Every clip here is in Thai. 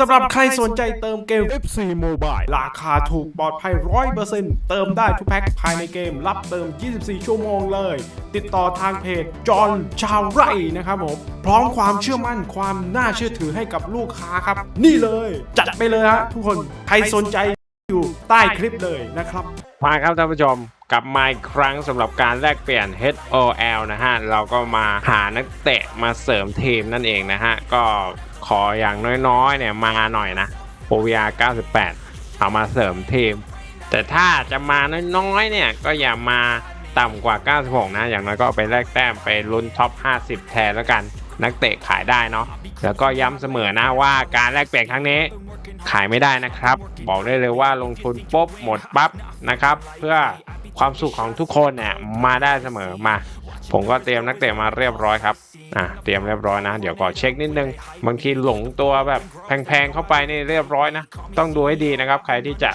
สำหรับใครสนใจเติมเกม FC Mobile ราคาถูกปลอดภัย 100%เติมได้ทุกแพ็คภายในเกม รับเติม 24 ชั่วโมงเลย ติดต่อทางเพจจอห์นชาวไร่นะครับผม พร้อมความเชื่อมั่นความน่าเชื่อถือให้กับลูกค้าครับ นี่เลย จัดไปเลยฮะทุกคนใครสนใจอยู่ใต้คลิปเลยนะครับ มาครับท่านผู้ชมกลับมาอีกครั้งสำหรับการแลกเปลี่ยน HOL นะฮะ เราก็มาหานักเตะมาเสริมทีมนั่นเองนะฮะ ก็ ขออย่างน้อยๆ เนี่ยมาหน่อยนะโ v r 98 เอามาเสริมทีม แต่ถ้าจะมาน้อยๆ เนี่ยก็อย่ามาต่ำกว่า 96 นะ อย่างน้อยก็ไปแลกแต้มไปลุ้นท็อป 50 แทนแล้วกัน นักเตะขายได้เนาะ แล้วก็ย้ำเสมอนะว่าการแลกเปลี่ยนครั้งนี้ขายไม่ได้นะครับ บอกได้เลยว่าลงทุนปุ๊บหมดปั๊บนะครับ เพื่อความสุขของทุกคนเนี่ยมาได้เสมอมา ผมก็เตรียมนักเตะมาเรียบร้อยครับ อะเตรียมเรียบร้อยนะ เดี๋ยวก่อนเช็คนิดนึง บางทีหลงตัวแบบแพงๆเข้าไปนี่เรียบร้อยนะ ต้องดูให้ดีนะครับ ใครที่จะ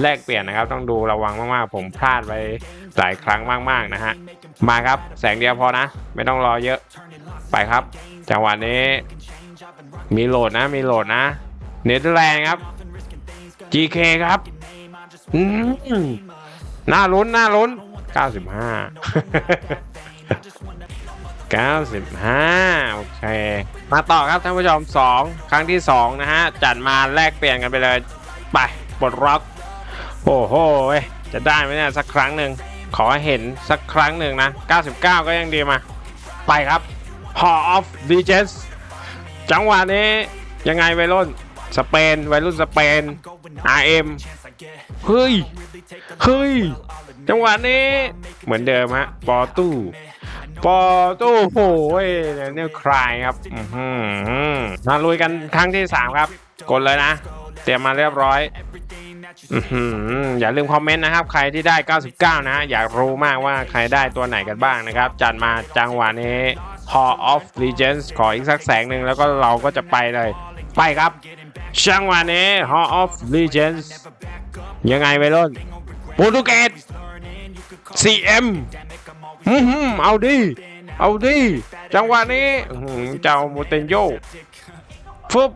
แลกเปลี่ยนนะครับ ต้องดูระวังมากๆ ผมพลาดไปหลายครั้งมากๆนะฮะ มาครับแสงเดียวพอนะ ไม่ต้องรอเยอะ ไปครับ จังหวะนี้ มีโหลดนะ มีโหลดนะ เนเธอร์แลนด์ครับ GK ครับอืมน่าลุ้นน่าลุ้น 95 95 โอเค มาต่อครับท่านผู้ชม 2 ครั้งที่ 2 นะฮะ จัดมาแลกเปลี่ยนกันไปเลย ไปปลดล็อก โอ้โหจะได้ไหมเนี่ย สักครั้งหนึ่ง ขอเห็นสักครั้งหนึ่งนะ 99 ก็ยังดีมา ไปครับ Hall of Legends จังหวะนี้ยังไงวัยรุ่น สเปนวัยรุ่นสเปน RM เฮ้ย เฮ้ย จังหวะนี้เหมือนเดิมฮะปอตู้ ปอตู้โอ้ยเนี่ยคลายครับมาลุยกันครั้งที่ 3 ครับ กดเลยนะ เตรียมมาเรียบร้อยอย่าลืมคอมเมนต์นะครับ ใครที่ได้ 99 นะ อยากรู้มากว่าใครได้ตัวไหนกันบ้างนะครับ จัดมาจังหวะนี้ Hall of Legends ขออีกสักแสงหนึ่งแล้วก็เราก็จะไปเลย ไปครับจังหวะนี้ Hall of Legends ยังไงไปรุ่นโปรตุเกส CM หือเอาดิ เอาดิ จังหวะนี้เจ้าโมเตนโยฟึบ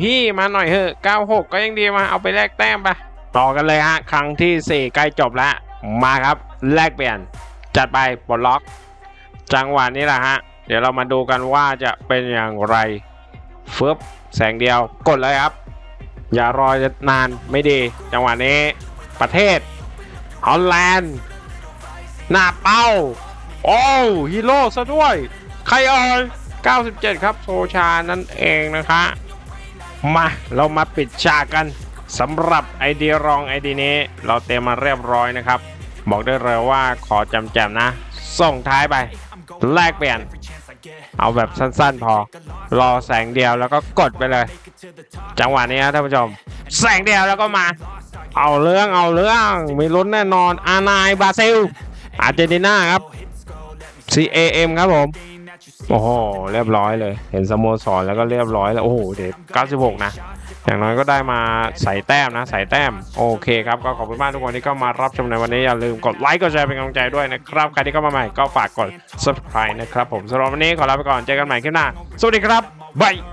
พี่มาหน่อยเถอะ 96 ก็ยังดีมา เอาไปแลกแต้มไปต่อกันเลยฮะ ครั้งที่ 4 ใกล้จบแล้ว มาครับ แลกเปลี่ยน จัดไปปลดล็อก จังหวะนี้แหละฮะ เดี๋ยวเรามาดูกันว่าจะเป็นอย่างไรฟึบแสงเดียว กดเลยครับ อย่ารอจะนานไม่ดี จังหวะนี้ประเทศฮอลแลนด์ หน้าเป้า โอ้ฮีโร่ซะด้วย ใครเอ่ย97 ครับโซชานั่นเองนะคะ มาเรามาปิดฉากกันสำหรับไอเดียรองไอเดียนี้ เราเตรียมมาเรียบร้อยนะครับ บอกได้เลยว่าขอจำแจมๆนะ ส่งท้ายไป แลกเปลี่ยน เอาแบบสั้นๆพอ รอแสงเดียวแล้วก็กดไปเลย จังหวะนี้นะท่านผู้ชม แสงเดียวแล้วก็มา เอาเรื่องเอาเรื่อง มีลุ้นแน่นอน อานายบาซิล อาร์เจนตินาครับ CAM ครับผม โอ้โห เรียบร้อยเลย เห็นสโมสรแล้วก็เรียบร้อยแล้ว โอ้โห เด็ก96 นะ อย่างน้อยก็ได้มาใส่แต้มนะ ใส่แต้ม โอเคครับ ก็ขอบคุณมากทุกคนที่เข้ามารับชมในวันนี้ อย่าลืมกดไลค์ กดแชร์เป็นกำลังใจด้วยนะครับ ใครที่เข้ามาใหม่ก็ฝากกด subscribe นะครับผมสำหรับวันนี้ขอลาไปก่อน เจอกันใหม่คลิปหน้า สวัสดีครับบาย